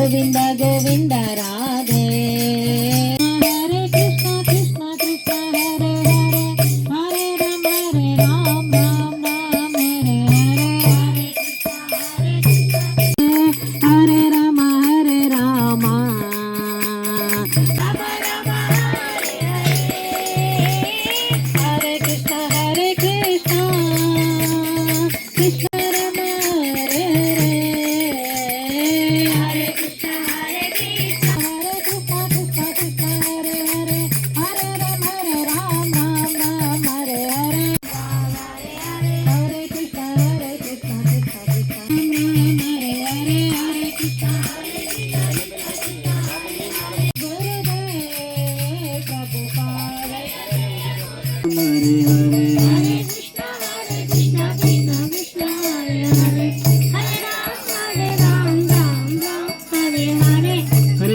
govinda govinda ram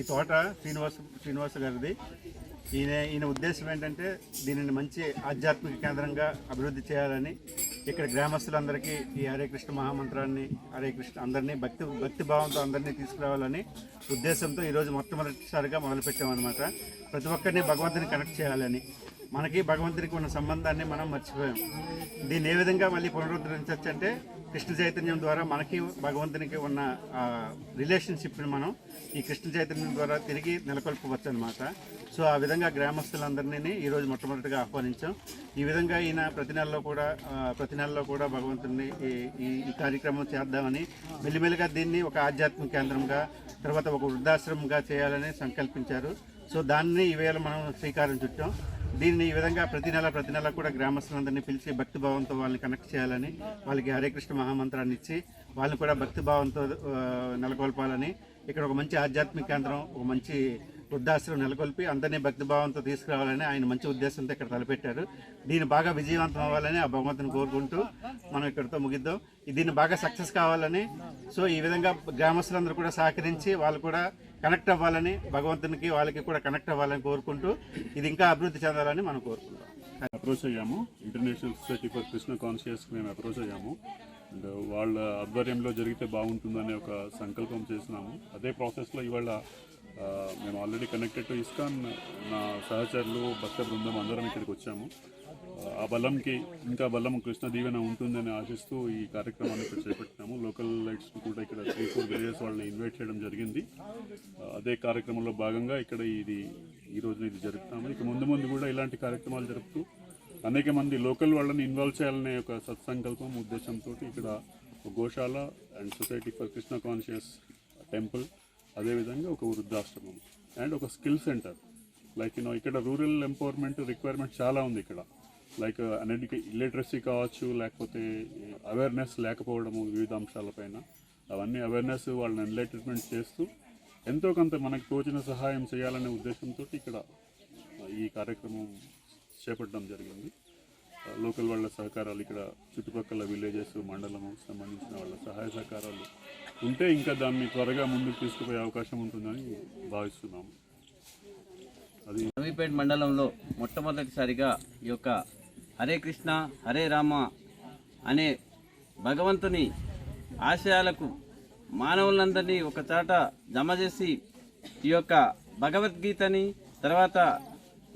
ఈ తోట శ్రీనివాస శ్రీనివాస గారిది. ఈయన ఈయన ఉద్దేశం ఏంటంటే దీనిని మంచి ఆధ్యాత్మిక కేంద్రంగా అభివృద్ధి చేయాలని ఇక్కడ గ్రామస్తులందరికీ ఈ హరే కృష్ణ మహామంత్రాన్ని హరే కృష్ణ అందరినీ భక్తి భక్తి భావంతో అందరినీ తీసుకురావాలని ఉద్దేశంతో ఈరోజు మొట్టమొదటిసారిగా మొదలుపెట్టామన్నమాట. ప్రతి ఒక్కరిని భగవంతుని కనెక్ట్ చేయాలని. మనకి భగవంతునికి ఉన్న సంబంధాన్ని మనం మర్చిపోయాం. దీన్ని ఏ విధంగా మళ్ళీ పునరుద్ధరించవచ్చు అంటే కృష్ణ చైతన్యం ద్వారా మనకి భగవంతునికి ఉన్న రిలేషన్షిప్ని మనం ఈ కృష్ణ చైతన్యం ద్వారా తిరిగి నెలకొల్పవచ్చు అనమాట సో ఆ విధంగా గ్రామస్తులందరినీ ఈరోజు మొట్టమొదటిగా ఆహ్వానించాం. ఈ విధంగా ఈయన ప్రతి నెలలో కూడా ప్రతి నెలలో కూడా భగవంతుని ఈ ఈ- ఈ కార్యక్రమం చేద్దామని మెల్లిమెల్లిగా దీన్ని ఒక ఆధ్యాత్మిక కేంద్రంగా తర్వాత ఒక వృద్ధాశ్రమంగా చేయాలని సంకల్పించారు. సో దాన్ని ఈవేళ మనం శ్రీకారం చుట్టాం. దీన్ని ఈ విధంగా ప్రతి నెల ప్రతి నెల కూడా గ్రామస్తులందరినీ పిలిచి భక్తి భావంతో వాళ్ళని కనెక్ట్ చేయాలని వాళ్ళకి హరే కృష్ణ మహామంత్రాన్ని ఇచ్చి వాళ్ళని కూడా భక్తి భావంతో నెలకొల్పాలని. ఇక్కడ ఒక మంచి ఆధ్యాత్మిక కేంద్రం ఒక మంచి వృద్ధాశ్రమం నెలకొల్పి అందరినీ భక్తి భావంతో తీసుకురావాలని ఆయన మంచి ఉద్దేశంతో ఇక్కడ తలపెట్టారు. దీన్ని బాగా విజయవంతం అవ్వాలని ఆ భగవంతుని కోరుకుంటూ మనం ఇక్కడితో ముగిద్దాం. దీన్ని బాగా సక్సెస్ కావాలని సో ఈ విధంగా గ్రామస్తులందరూ కూడా సహకరించి వాళ్ళు కూడా కనెక్ట్ అవ్వాలని భగవంతునికి వాళ్ళకి కూడా కనెక్ట్ అవ్వాలని కోరుకుంటూ ఇది ఇంకా అభివృద్ధి చెందాలని మనం కోరుకుంటాం అప్రోచ్ అయ్యాము. International society for Krishna conscious మేము అప్రోచ్ అయ్యాము. అండ్ వాళ్ళ ఆధ్వర్యంలో జరిగితే బాగుంటుందనే ఒక సంకల్పం చేసినాము. అదే ప్రాసెస్లో ఇవాళ మేము ఆల్రెడీ కనెక్టెడ్ టు ఇస్కాన్ నా సహచరులు భక్త బృందం అందరం ఇక్కడికి వచ్చాము. ఆ బలంకి ఇంకా బలం కృష్ణ దీవెన ఉంటుందని ఆశిస్తూ ఈ కార్యక్రమాన్ని ఇక్కడ చేపట్టినాము లోకల్ లైట్స్ కూడా ఇక్కడ త్రీ ఫోర్ విలేజెస్ వాళ్ళని ఇన్వైట్ చేయడం జరిగింది. అదే కార్యక్రమంలో భాగంగా ఇక్కడ ఇది ఈ రోజున ఇది జరుపుతాము. ఇక ముందు ముందు కూడా ఇలాంటి కార్యక్రమాలు జరుపుతూ అనేక మంది లోకల్ వాళ్ళని ఇన్వాల్వ్ చేయాలనే ఒక సత్సంకల్పం ఉద్దేశంతో ఇక్కడ ఒక గోశాల and society for Krishna conscious temple అదేవిధంగా ఒక వృద్ధాశ్రమం. అండ్ ఒక skill centre. Like you know ఇక్కడ రూరల్ ఎంపవర్మెంట్ రిక్వైర్మెంట్ చాలా ఉంది ఇక్కడ. లైక్ uh, అన్నిటికీ ఇల్లిటరసీ కావచ్చు లేకపోతే uh, అవేర్నెస్ లేకపోవడము వివిధ అంశాలపైన అవన్నీ అవేర్నెస్ వాళ్ళని ఎన్లైటన్మెంట్ చేస్తూ ఎంతో కొంత మనకు తోచిన సహాయం చేయాలనే ఉద్దేశంతో ఇక్కడ uh, ఈ కార్యక్రమం చేపట్టడం జరిగింది. లోకల్ వాళ్ళ సహకారాలు ఇక్కడ చుట్టుపక్కల విలేజెస్ మండలం సంబంధించిన వాళ్ళ సహాయ సహకారాలు ఉంటే ఇంకా దాన్ని త్వరగా ముందుకు తీసుకుపోయే అవకాశం ఉంటుందని భావిస్తున్నాము అది నవీపేట మండలంలో మొట్టమొదటిసారిగా ఈ యొక్క హరే కృష్ణ హరే రామ అనే భగవంతుని ఆశయాలకు మానవులందరినీ ఒక చాట జమ చేసి ఈ యొక్క భగవద్గీతని తర్వాత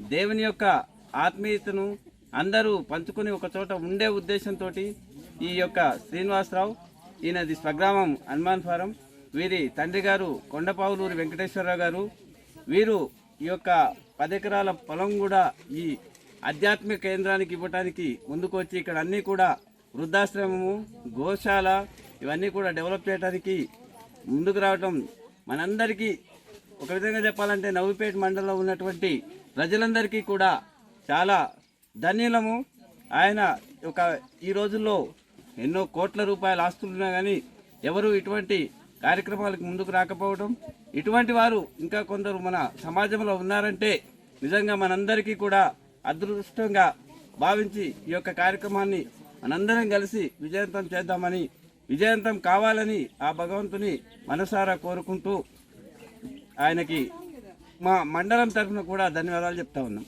దేవుని యొక్క ఆత్మీయతను అందరూ పంచుకొని ఒక చోట ఉండే ఉద్దేశంతో ఈ యొక్క శ్రీనివాసరావు ఈయనది స్వగ్రామం హనుమాన్ ఫారం. వీరి తండ్రి గారు కొండపావులూరి వెంకటేశ్వరరావు గారు. వీరు ఈ యొక్క పదెకరాల పొలం కూడా ఈ ఆధ్యాత్మిక కేంద్రానికి ఇవ్వటానికి ముందుకు వచ్చి ఇక్కడ అన్నీ కూడా వృద్ధాశ్రమము గోశాల ఇవన్నీ కూడా డెవలప్ చేయడానికి ముందుకు రావటం మనందరికీ ఒక విధంగా చెప్పాలంటే నవ్విపేట మండలంలో ఉన్నటువంటి ప్రజలందరికీ కూడా చాలా ధన్యులము. ఆయన ఒక ఈ రోజుల్లో ఎన్నో కోట్ల రూపాయల ఆస్తులున్నా కానీ ఎవరు ఇటువంటి కార్యక్రమాలకు ముందుకు రాకపోవడం? ఇటువంటి వారు ఇంకా కొందరు మన సమాజంలో ఉన్నారంటే నిజంగా మనందరికీ కూడా అదృష్టంగా భావించి ఈ యొక్క కార్యక్రమాన్ని మనందరం కలిసి విజయవంతం చేద్దామని విజయవంతం కావాలని ఆ భగవంతుని మనసారా కోరుకుంటూ ఆయనకి మా మండలం తరఫున కూడా ధన్యవాదాలు చెప్తా ఉన్నాం.